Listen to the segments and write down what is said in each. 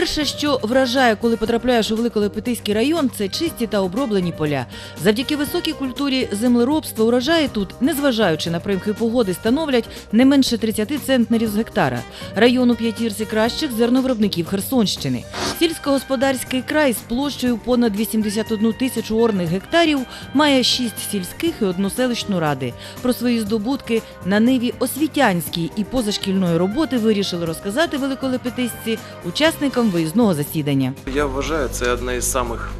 Перше, що вражає, коли потрапляєш у Великолепетиський район, це чисті та оброблені поля. Завдяки високій культурі землеробства урожаї тут, незважаючи на примхи погоди, становлять не менше 30 центнерів з гектара. Район у п'ятірці кращих зерновиробників Херсонщини. Сільськогосподарський край з площею понад 81 тисячу орних гектарів має 6 сільських і одну селищну ради. Про свої здобутки на ниві освітянської і позашкільної роботи вирішили розказати великолепетисці учасникам виїзного засідання. Я вважаю, це одне із самих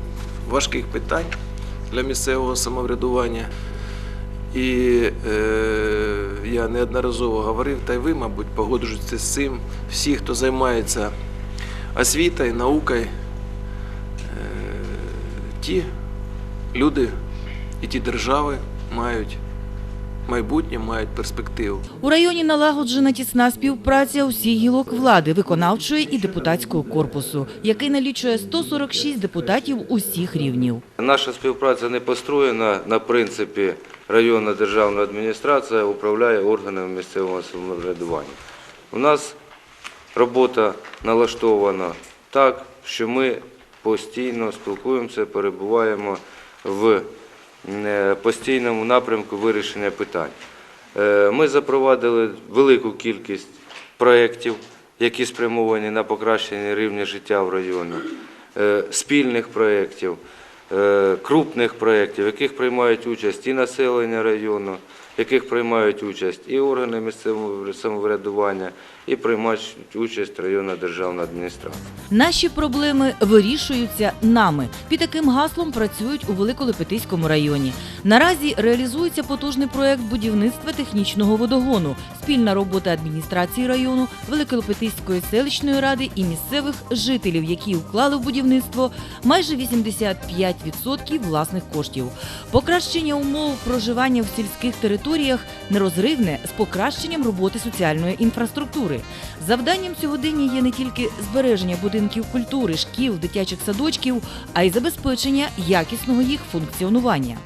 важких питань для місцевого самоврядування. І е, я неодноразово говорив, та й ви, мабуть, погоджуєтеся з цим. Всі, хто займається освітою, наукою, е, ті люди і ті держави мають майбутнє, мають перспективу. У районі налагоджена тісна співпраця усіх гілок влади, виконавчої і депутатського корпусу, який налічує 146 депутатів усіх рівнів. Наша співпраця не построєна на принципі районна державна адміністрація управляє органами місцевого самоврядування. У нас робота налаштована так, що ми постійно спілкуємося, перебуваємо в постійному напрямку вирішення питань. Е, Ми запровадили велику кількість проєктів, які спрямовані на покращення рівня життя в районі, е, спільних проєктів, е, крупних проєктів, в яких приймають участь і населення району, в яких приймають участь і органи місцевого самоврядування, і приймають участь районна державна адміністрація. Наші проблеми вирішуються нами. Під таким гаслом працюють у Великолепетиському районі. Наразі реалізується потужний проект будівництва технічного водогону, спільна робота адміністрації району, Великолепетиської селищної ради і місцевих жителів, які вклали в будівництво майже 85% власних коштів. Покращення умов проживання в сільських територіях нерозривне з покращенням роботи соціальної інфраструктури. Завданням сьогодення є не тільки збереження будинків культури, шкіл, дитячих садочків, а й забезпечення якісного їх функціонування.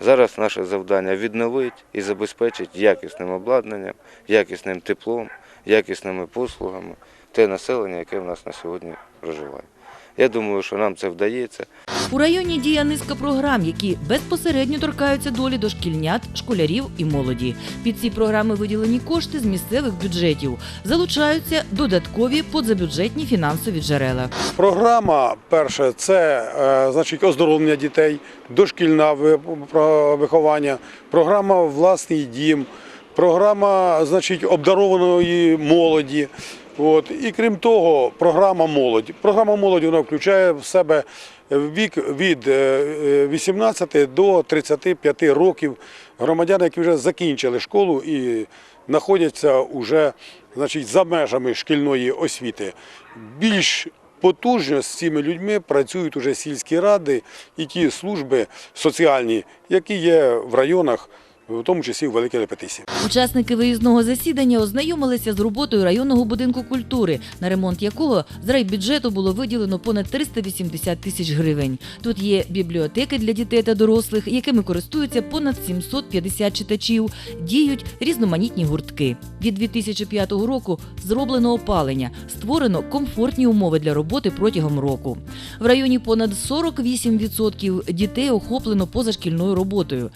Зараз наше завдання відновити і забезпечити якісним обладнанням, якісним теплом, якісними послугами те населення, яке в нас на сьогодні проживає. Я думаю, що нам це вдається. У районі діє низка програм, які безпосередньо торкаються долі дошкільнят, школярів і молоді. Під ці програми виділені кошти з місцевих бюджетів. Залучаються додаткові подзабюджетні фінансові джерела. Програма перше це е, значить оздоровлення дітей, дошкільне виховання, програма Власний дім, програма значить обдарованої молоді. От. І крім того, програма молодь. Програма молоді вона включає в себе вік від е, е, 18 до 35 років громадян, які вже закінчили школу і знаходяться вже значить, за межами шкільної освіти. Більш потужно з цими людьми працюють уже сільські ради і ті служби соціальні, які є в районах, в тому числі в Великій Лепетисі. Учасники виїзного засідання ознайомилися з роботою районного будинку культури, на ремонт якого з райбюджету було виділено понад 380 тисяч гривень. Тут є бібліотеки для дітей та дорослих, якими користуються понад 750 читачів. Діють різноманітні гуртки. Від 2005 року зроблено опалення, створено комфортні умови для роботи протягом року. В районі понад 48% дітей охоплено позашкільною роботою.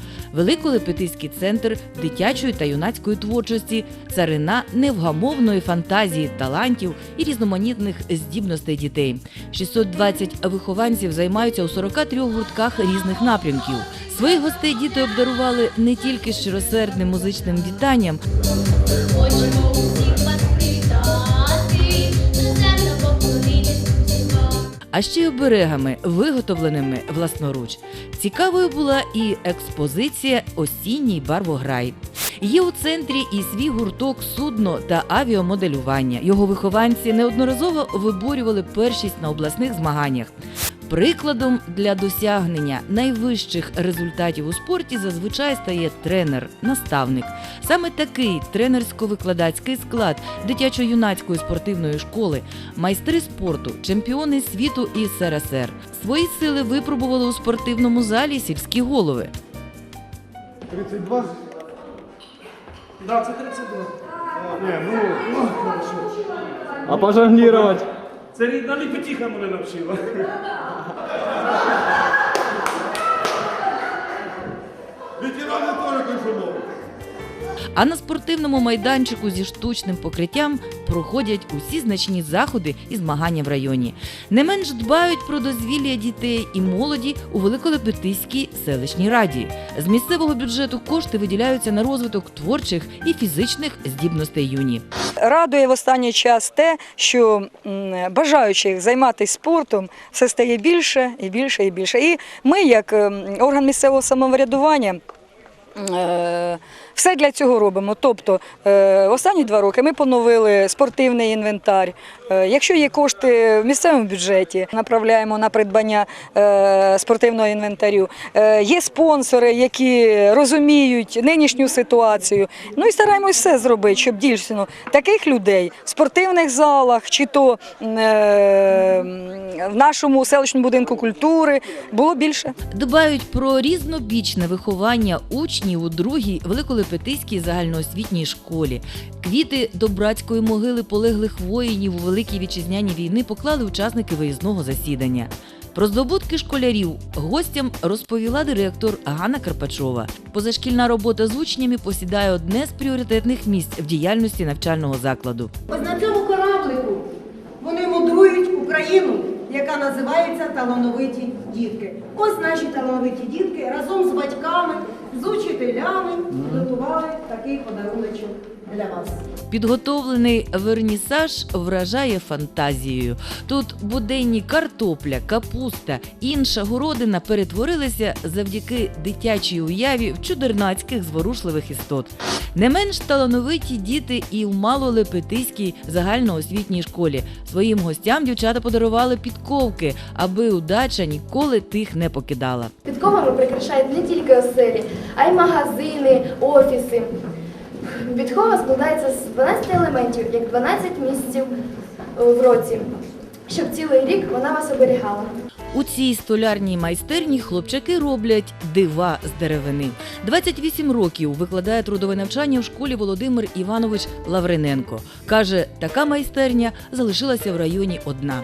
Великолепетиський центр дитячої та юнацької творчості, царина невгамовної фантазії, талантів і різноманітних здібностей дітей. 620 вихованців займаються у 43 гуртках різних напрямків. Своїх гостей діти обдарували не тільки щиросердним музичним вітанням, а ще й оберегами, виготовленими власноруч. Цікавою була і експозиція Осінній барвограй. Є у центрі і свій гурток судно та авіамоделювання. Його вихованці неодноразово виборювали першість на обласних змаганнях. Прикладом для досягнення найвищих результатів у спорті зазвичай стає тренер, наставник. Саме такий тренерсько-викладацький склад дитячо-юнацької спортивної школи, майстри спорту, чемпіони світу і СРСР. Свої сили випробували у спортивному залі сільські голови. 32? А пожонглировать? Це рідна ліпетіха мене навчила. Ветерани теж конфірмовані. А на спортивному майданчику зі штучним покриттям проходять усі значні заходи і змагання в районі. Не менш дбають про дозвілля дітей і молоді у Великолепетиській селищній раді. З місцевого бюджету кошти виділяються на розвиток творчих і фізичних здібностей юні. Радує в останній час те, що бажаючих займатися спортом все стає більше і більше і більше. І ми, як орган місцевого самоврядування, е, все для цього робимо. Тобто, е, останні два роки ми поновили спортивний інвентар. Е, Якщо є кошти в місцевому бюджеті, направляємо на придбання е, спортивного інвентарю. Є спонсори, які розуміють нинішню ситуацію. Ну і стараємось все зробити, щоб дійсно таких людей в спортивних залах чи то в нашому селищному будинку культури було більше. Дбають про різнобічне виховання учнів у другій Великолепетиській загальноосвітній школі. Квіти до братської могили полеглих воїнів у Великій вітчизняній війни поклали учасники виїзного засідання. Про здобутки школярів гостям розповіла директор Ганна Карпачова. Позашкільна робота з учнями посідає одне з пріоритетних місць в діяльності навчального закладу. Ось на цьому кораблику вони мудрують Україну, яка називається талановиті дітки. Ось наші талановиті дітки разом з батьками, з учителями такий подаруночок для вас. Підготовлений вернісаж вражає фантазією. Тут буденні картопля, капуста, інша городина перетворилися завдяки дитячій уяві в чудернацьких зворушливих істот. Не менш талановиті діти і в малолепетиській загальноосвітній школі. Своїм гостям дівчата подарували підковки, аби удача ніколи тих не покидала. Підковами прикрашають не тільки оселі, а й магазини, офіси. Підкова складається з 12 елементів, як 12 місяців е, в році, щоб цілий рік вона вас оберігала. У цій столярній майстерні хлопчаки роблять дива з деревини. 28 років викладає трудове навчання в школі Володимир Іванович Лавриненко. Каже, така майстерня залишилася в районі одна.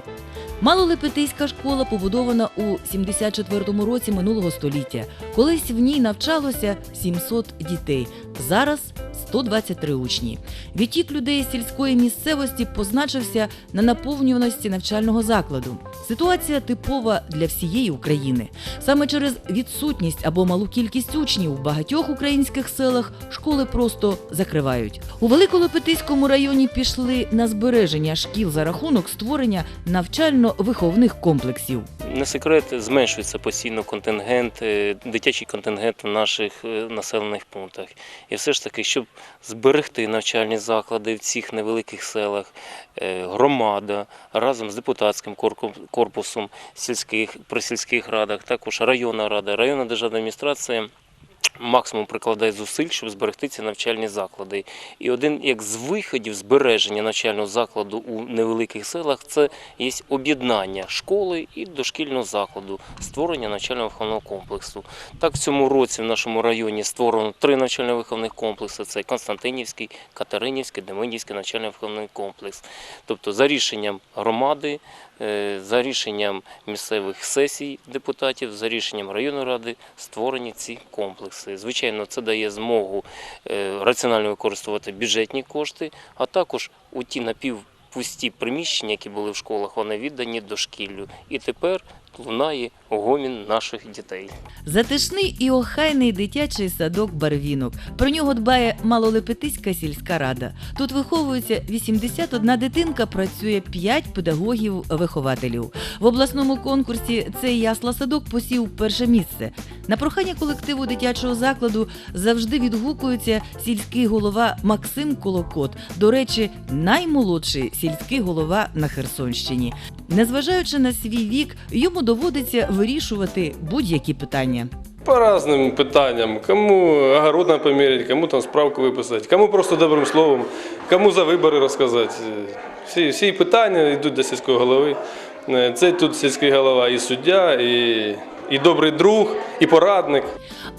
Малолепетиська школа побудована у 74-му році минулого століття. Колись в ній навчалося 700 дітей. Зараз 123 учні. Відтік людей з сільської місцевості позначився на наповнюваності навчального закладу. Ситуація типова для всієї України. Саме через відсутність або малу кількість учнів в багатьох українських селах школи просто закривають. У Великолепетиському районі пішли на збереження шкіл за рахунок створення навчально-виховних комплексів. Не секрет, зменшується постійно контингент, е, дитячий контингент в наших е, населених пунктах. І все ж таки, щоб зберегти навчальні заклади в цих невеликих селах, е, громада разом з депутатським корпусом сільських при сільських радах, також районна рада, районна державна адміністрація. Максимум прикладає зусиль, щоб зберегти ці навчальні заклади. І один як з виходів збереження навчального закладу у невеликих селах це є об'єднання школи і дошкільного закладу, створення навчально-виховного комплексу. Так, в цьому році в нашому районі створено три навчально-виховних комплекси: це Константинівський, Катеринівський, Демидівський навчально-виховний комплекс. Тобто, за рішенням громади, за рішенням місцевих сесій депутатів, за рішенням районної ради створені ці комплекси. Звичайно, це дає змогу е, раціонально використовувати бюджетні кошти, а також у ті напівпусті приміщення, які були в школах, вони віддані дошкіллю. І тепер лунає гомін наших дітей. Затишний і охайний дитячий садок Барвінок. Про нього дбає Малолепетиська сільська рада. Тут виховується 81 дитинка, працює 5 педагогів-вихователів. В обласному конкурсі цей ясла-садок посів перше місце. На прохання колективу дитячого закладу завжди відгукується сільський голова Максим Колокот. До речі, наймолодший сільський голова на Херсонщині. Незважаючи на свій вік, йому доводиться вирішувати будь-які питання. По разным питанням. Кому огород надо кому там справку виписати, кому просто добрим словом, кому за вибори розказати. Всі, всі питання йдуть до сільського голови. Е, Це тут сільський голова і суддя, і, і добрий друг, і порадник.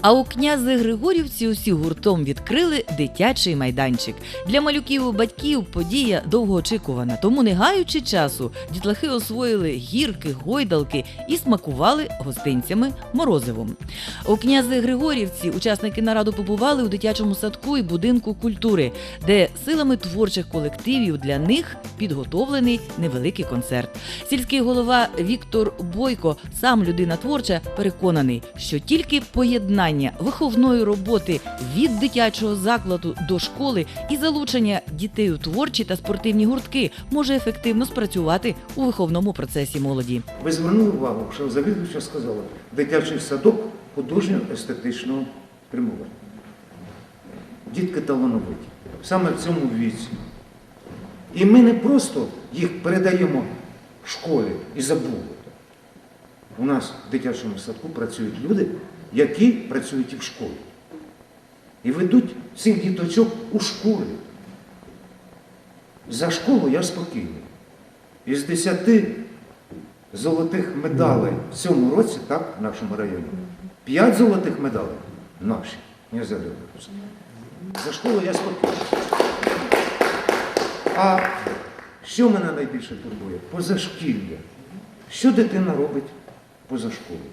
А у князи Григорівці усі гуртом відкрили дитячий майданчик. Для малюків і батьків подія довгоочікувана. Тому, не гаючи часу, дітлахи освоїли гірки, гойдалки і смакували гостинцями морозивом. У князи Григорівці учасники нараду побували у дитячому садку і будинку культури, де силами творчих колективів для них підготовлений невеликий концерт. Сільський голова Віктор Бойко, сам людина творча, переконаний, що тільки поєднання виховної роботи від дитячого закладу до школи і залучення дітей у творчі та спортивні гуртки може ефективно спрацювати у виховному процесі молоді. Ви звернули увагу, що завідувача сказала, дитячий садок художньо-естетичного спрямування. Дітки талановиті, саме в цьому віці. І ми не просто їх передаємо школі і забули. У нас в дитячому садку працюють люди, які працюють і в школі. І ведуть цих діточок у школі. За школу я спокійний. Із десяти золотих медалей в цьому році, так, в нашому районі. П'ять золотих медалей наші. Не задивлюся. За школу я спокійний. А що мене найбільше турбує? Позашкілля. Що дитина робить поза школою?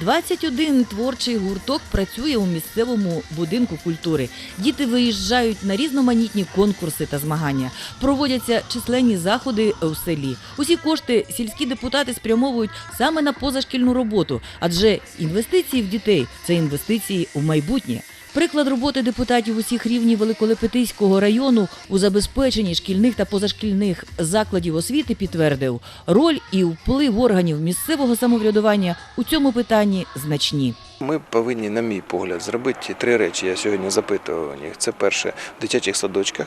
21 творчий гурток працює у місцевому будинку культури. Діти виїжджають на різноманітні конкурси та змагання. Проводяться численні заходи у селі. Усі кошти сільські депутати спрямовують саме на позашкільну роботу, адже інвестиції в дітей це інвестиції у майбутнє. Приклад роботи депутатів усіх рівнів Великолепетиського району у забезпеченні шкільних та позашкільних закладів освіти підтвердив, роль і вплив органів місцевого самоврядування у цьому питанні значні. Ми повинні, на мій погляд, зробити три речі. Я сьогодні запитував у них. Це перше в дитячих садочках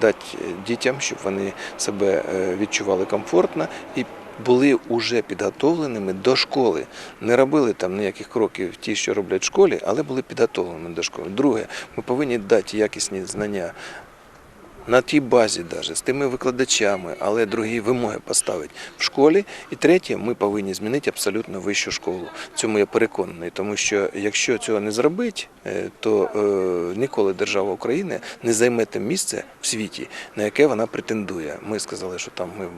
дати дітям, щоб вони себе е, відчували комфортно і були вже підготовленими до школи. Не робили там ніяких кроків ті, що роблять в школі, але були підготовленими до школи. Друге, ми повинні дати якісні знання на тій базі, даже, з тими викладачами, але другі вимоги поставити в школі. І третє, ми повинні змінити абсолютно вищу школу. Цьому я переконаний, тому що якщо цього не зробити, е, то е, ніколи держава України не займе те місце в світі, на яке вона претендує. Ми сказали, що там ми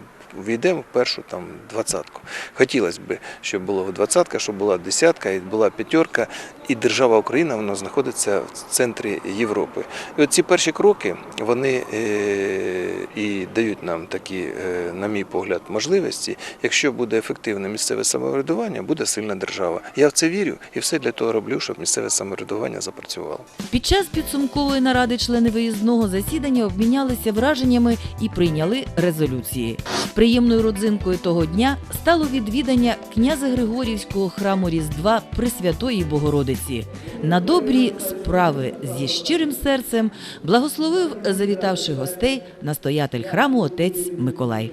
війдемо в першу там двадцятку. Хотілося б, щоб було двадцятка, щоб була десятка і була п'ятерка, і держава Україна вона знаходиться в центрі Європи. І от ці перші кроки вони е, і дають нам такі, е, на мій погляд, можливості. Якщо буде ефективне місцеве самоврядування, буде сильна держава. Я в це вірю і все для того роблю, щоб місцеве самоврядування запрацювало. Під час підсумкової наради члени виїзного засідання обмінялися враженнями і прийняли резолюції. Приємною родзинкою того дня стало відвідання князя Григорівського храму Різдва Пресвятої Богородиці. На добрі справи зі щирим серцем благословив завітавши гостей настоятель храму отець Миколай.